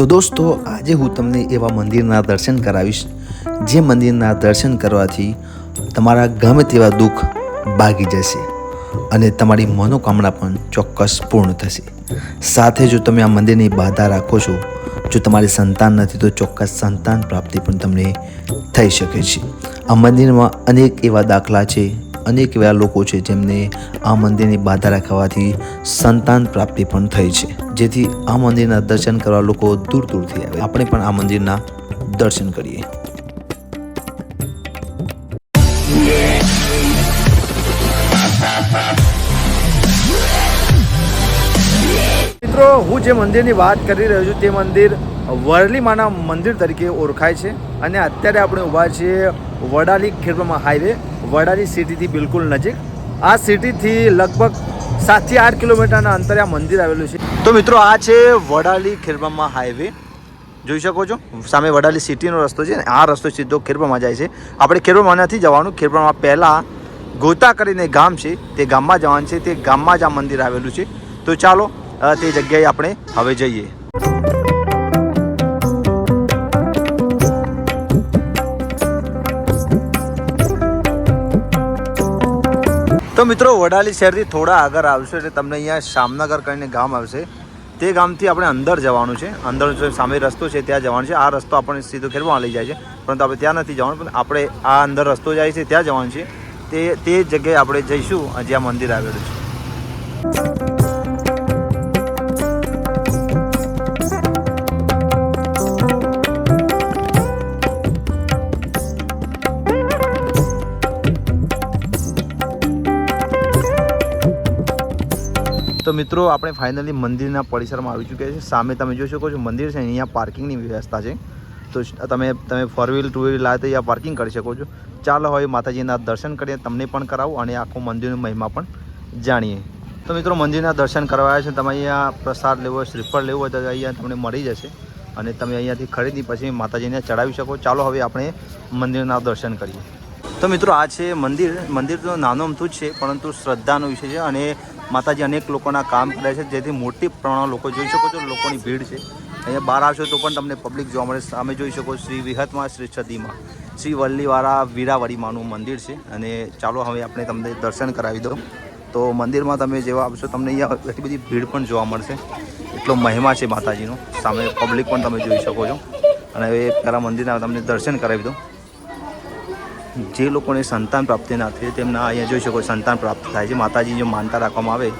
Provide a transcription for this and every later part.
તો દોસ્તો, આજે હું તમને એવા મંદિરના દર્શન કરાવીશ. જે મંદિરના દર્શન કરવાથી તમારા ગમે તેવા દુઃખ ભાગી જશે અને તમારી મનોકામના પણ ચોક્કસ પૂર્ણ થશે. સાથે જો તમે આ મંદિરની બાધા રાખો છો, જો તમારી સંતાન નથી તો ચોક્કસ સંતાન પ્રાપ્તિ પણ તમને થઈ શકે છે. આ મંદિરમાં અનેક એવા દાખલા છે અનેક એવા લોકો છે જેમને આ મંદિરની બાધા રાખવાથી સંતાન પ્રાપ્તિ પણ થઈ છે. જેથી આ મંદિરના દર્શન કરવા લોકો દૂર દૂરથી આવે. આપણે પણ આ મંદિરના દર્શન કરીએ. મિત્રો, હું જે મંદિરની વાત કરી રહ્યો છું તે મંદિર વરલીમાના મંદિર તરીકે ઓળખાય છે અને અત્યારે આપણે ઊભા છીએ વડાલી ખેડબ્રહ્મા હાઈવે, વડાલી સિટીથી બિલકુલ નજીક. આ સિટીથી લગભગ સાતથી આઠ કિલોમીટરના અંતરે આ મંદિર આવેલું છે. તો મિત્રો, આ છે વડાલી ખેડબ્રહ્મા હાઈવે. જોઈ શકો છો, સામે વડાલી સિટીનો રસ્તો છે આ રસ્તો સીધો ખેડબ્રહ્મા જાય છે. આપણે ખેડબ્રહ્મા નથી જવાનું, ખેડબ્રહ્મા પહેલાં ગોતા કરીને ગામ છે, તે ગામમાં જવાનું છે, તે ગામમાં જ આ મંદિર આવેલું છે. તો ચાલો તે જગ્યાએ આપણે હવે જઈએ. તો મિત્રો, વડાલી શહેરથી થોડા આગળ આવશો એટલે તમને અહીંયા શામનગર કરીને ગામ આવશે. તે ગામથી આપણે અંદર જવાનું છે. અંદર સામે રસ્તો છે, ત્યાં જવાનું છે. આ રસ્તો આપણને સીધો ખેડવામાં લઈ જાય છે. પરંતુ આપણે ત્યાં નથી જવાનું, પણ આપણે આ અંદર રસ્તો જાય છે, ત્યાં જવાનું છે. તે તે જગ્યાએ આપણે જઈશું, જ્યાં મંદિર આવેલું છે. તો મિત્રો, આપણે ફાઇનલી મંદિરના પરિસરમાં આવી ચૂક્યા છે સામે તમે જોઈ શકો છો, મંદિર છે, અહીંયા પાર્કિંગની વ્યવસ્થા છે. તો તમે તમે ફોર વ્હીલ ટુ વ્હીલ લાવે તો અહીંયા પાર્કિંગ કરી શકો છો. ચાલો હવે માતાજીના દર્શન કરીએ, તમને પણ કરાવું અને આખું મંદિરનું મહિમા પણ જાણીએ. તો મિત્રો, મંદિરના દર્શન કરવા આવ્યા છે. તમે અહીંયા પ્રસાદ લેવો શ્રીફળ લેવું હોય તો અહીંયા તમને મળી જશે. અને તમે અહીંયાથી ખરીદી પછી માતાજીને ચડાવી શકો. ચાલો હવે આપણે મંદિરના દર્શન કરીએ. તો મિત્રો, આ છે મંદિર. મંદિર તો નાનું અમથું જ છે, પરંતુ શ્રદ્ધાનો વિષય છે. અને માતાજી અનેક લોકોના કામ કરે છે, જેથી મોટી પ્રમાણમાં લોકો જોઈ શકો છો, લોકોની ભીડ છે. અહીંયા બહાર આવશો તો પણ તમને પબ્લિક જોવા મળે, સામે જોઈ શકો શ્રી વિહતમાં, શ્રી છદીમાં. શ્રી વલ્લીવાળા વીરાવાડી માનું મંદિર છે, અને ચાલો હવે આપણે તમને દર્શન કરાવી દઉં. તો મંદિરમાં તમે જેવા આવશો, તમને અહીંયા એટલી બધી ભીડ પણ જોવા મળશે. એટલો મહિમા છે માતાજીનો. સામે પબ્લિક પણ તમે જોઈ શકો છો. અને હવે પહેલાં મંદિરના તમને દર્શન કરાવી દઉં. જે લોકોને સંતાન પ્રાપ્તિ ના થઈ તેમના અહીંયા જોઈ શકો સંતાન પ્રાપ્ત થાય છે. માતાજી જો માનતા રાખવામાં આવે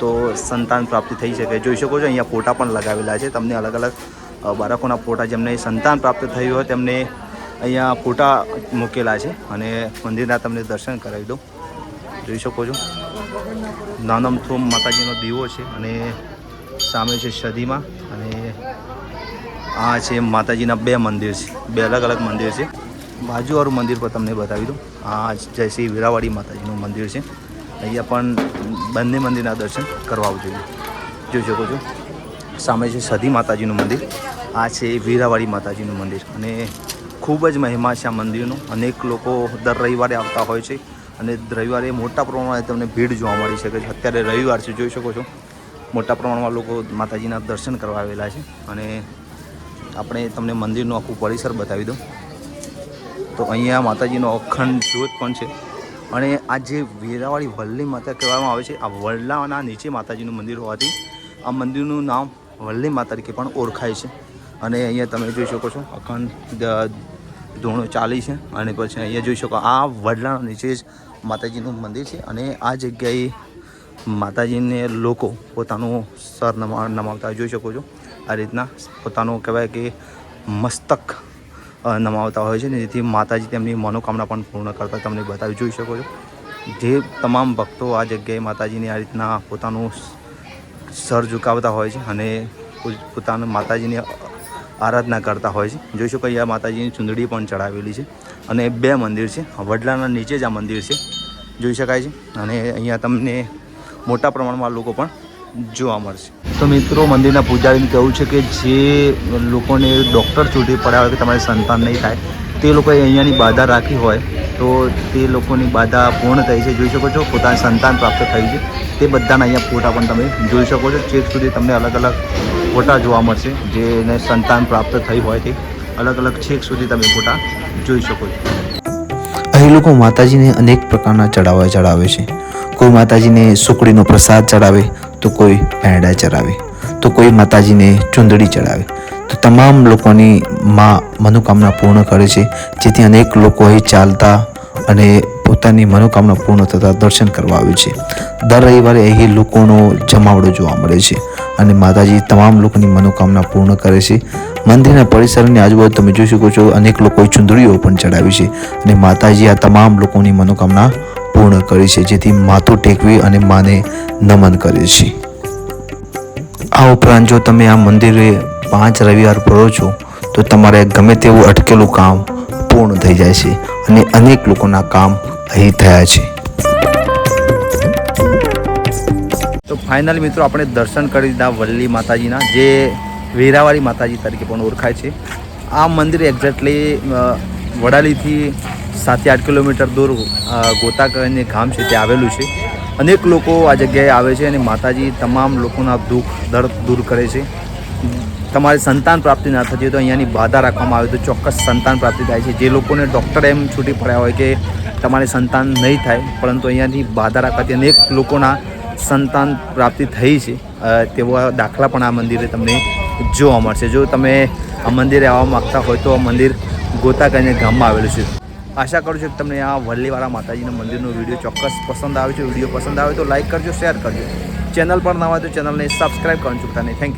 તો સંતાન પ્રાપ્તિ થઈ શકે. જોઈ શકો છો અહીંયા ફોટા પણ લગાવેલા છે. તમને અલગ અલગ બાળકોના ફોટા જેમને સંતાન પ્રાપ્ત થયું હોય તેમને અહીંયા ફોટા મૂકેલા છે. અને મંદિરના તમને દર્શન કરાવી દઉં. જોઈ શકો છો. નાનમથુમ માતાજીનો દીવો છે અને સામે છે સદીમાં અને આ છે માતાજીના બે મંદિર છે. બે અલગ અલગ મંદિર છે. બાજુવાળું મંદિર પણ તમને બતાવી દઉં. આ જય શ્રી વીરાવાડી માતાજીનું મંદિર છે. અહીંયા પણ બંને મંદિરના દર્શન કરવા જોઈએ જોઈ શકો છો. સામે છે સધી માતાજીનું મંદિર. આ છે વીરાવાડી માતાજીનું મંદિર. અને ખૂબ જ મહિમા છે આ મંદિરનો. અનેક લોકો દર રવિવારે આવતા હોય છે. અને રવિવારે મોટા પ્રમાણમાં તમને ભીડ જોવા મળી શકે છે. અત્યારે રવિવાર છે, જોઈ શકો છો. મોટા પ્રમાણમાં લોકો માતાજીના દર્શન કરવા આવેલા છે. અને આપણે તમને મંદિરનું આખું પરિસર બતાવી દઉં. તો અહીંયા માતાજીનો અખંડ જ્યોત પણ છે. અને આ જે વેરાવાળી વલ્લી માતા કહેવામાં આવે છે, આ વડલાના નીચે માતાજીનું મંદિર હોવાથી આ મંદિરનું નામ વલ્લી માતા તરીકે પણ ઓળખાય છે. અને અહીંયા તમે જોઈ શકો છો, અખંડ ધૂણો ચાલી છે. અને પછી અહીંયા જોઈ શકો આ વડલાના નીચે જ માતાજીનું મંદિર છે. અને આ જગ્યાએ માતાજીને લોકો પોતાનું સર નમા નમાવતા જોઈ શકો છો. આ રીતના પોતાનું કહેવાય કે મસ્તક નમાવતા હોય છે ને, જેથી માતાજી તેમની મનોકામના પણ પૂર્ણ કરતા તમને બતાવી જોઈ શકો છો. જે તમામ ભક્તો આ જગ્યાએ માતાજીને આ રીતના પોતાનું સર ઝુકાવતા હોય છે અને પોતાના માતાજીની આરાધના કરતા હોય છે. જોઈ શકો અહીંયા માતાજીની ચૂંદડી પણ ચડાવેલી છે અને બે મંદિર છે. વડલાના નીચે જ આ મંદિર છે. જોઈ શકાય છે. અને અહીંયા તમને મોટા પ્રમાણમાં લોકો પણ જોવા મળશે. તો મિત્રો મંદિરના પૂજારીને કહેવું છે કે જે લોકોને ડૉક્ટર ચૂંટી પડ્યા હોય કે તમારે સંતાન નહીં થાય તે લોકોએ અહીંયાની બાધા રાખી હોય તો તે લોકોની બાધા પૂર્ણ થઈ છે. જોઈ શકો છો પોતાને સંતાન પ્રાપ્ત થયું છે. તે બધાના અહીંયા ફોટા પણ તમે જોઈ શકો છો. ચેક સુધી તમને અલગ અલગ ફોટા જોવા મળશે જેને સંતાન પ્રાપ્ત થઈ હોય તે અલગ અલગ છેક સુધી તમે ફોટા જોઈ શકો છો. અહીં લોકો માતાજીને અનેક પ્રકારના ચડાવવા ચડાવે છે. કોઈ માતાજીને સુકડીનો પ્રસાદ ચડાવે તો કોઈ પેંડા ચડાવે તો કોઈ માતાજીને ચુંદડી ચડાવે. તો તમામ લોકોની માં મનોકામના પૂર્ણ કરે છે. જેથી અનેક લોકો અહીં ચાલતા અને પોતાની મનોકામના પૂર્ણ થતાં દર્શન કરવા આવે છે. દર રવિવારે અહીં લોકોનો જમાવડો જોવા મળે છે અને માતાજી તમામ લોકોની મનોકામના પૂર્ણ કરે છે. મંદિરના પરિસરની આજુબાજુ તમે જોઈ શકો છો અનેક લોકોએ ચુંદડીઓ પણ ચડાવી છે અને માતાજી આ તમામ લોકોની મનોકામના પૂર્ણ કરી છે, જેથી માથું ટેકવી અને માને નમન કરે છે. આ ઉપરાંત જો તમે આ મંદિરે પાંચ રવિવાર ભરો છો, તો તમારે ગમે તેવું અટકેલું કામ પૂર્ણ થઈ જાય છે અને અનેક લોકોના કામ અહીં થયા છે. તો ફાઇનલ મિત્રો, આપણે દર્શન કરી દીધા વલ્લી માતાજીના, જે વેરાવાળી માતાજી તરીકે પણ ઓળખાય છે. આ મંદિર એક્ઝેક્ટલી વડાલીથી સાતથી આઠ કિલોમીટર દૂર ગોતા કરીને ગામ છે, ત્યાં આવેલું છે. અનેક લોકો આ જગ્યાએ આવે છે અને માતાજી તમામ લોકોના દુઃખ, દર્દ દૂર કરે છે. તમારે સંતાન પ્રાપ્તિ ના થતી હોય તો અહીંયાની બાધા રાખવામાં આવે તો ચોક્કસ સંતાન પ્રાપ્તિ થાય છે. જે લોકોને ડૉક્ટર એમ છૂટી પડ્યા હોય કે તમારે સંતાન નહીં થાય, પરંતુ અહીંયાની બાધા રાખવાથી અનેક લોકોના સંતાન પ્રાપ્તિ થઈ છે. તેવા દાખલા પણ આ મંદિરે તમને જોવા મળશે. જો તમે આ મંદિરે આવવા માગતા હોય તો આ મંદિર ગોતા કરીને ગામમાં આવેલું છે. આશા કરું છું કે તમને આ વલ્લીવાળા માતાજીના મંદિરનો વીડિયો ચોક્કસ પસંદ આવે છે. વીડિયો પસંદ આવે તો લાઇક કરજો શેર કરજો. ચેનલ પર ના હોય તો ચેનલને સબસ્ક્રાઈબ કરવાનું ચૂકતા નહીં. Thank you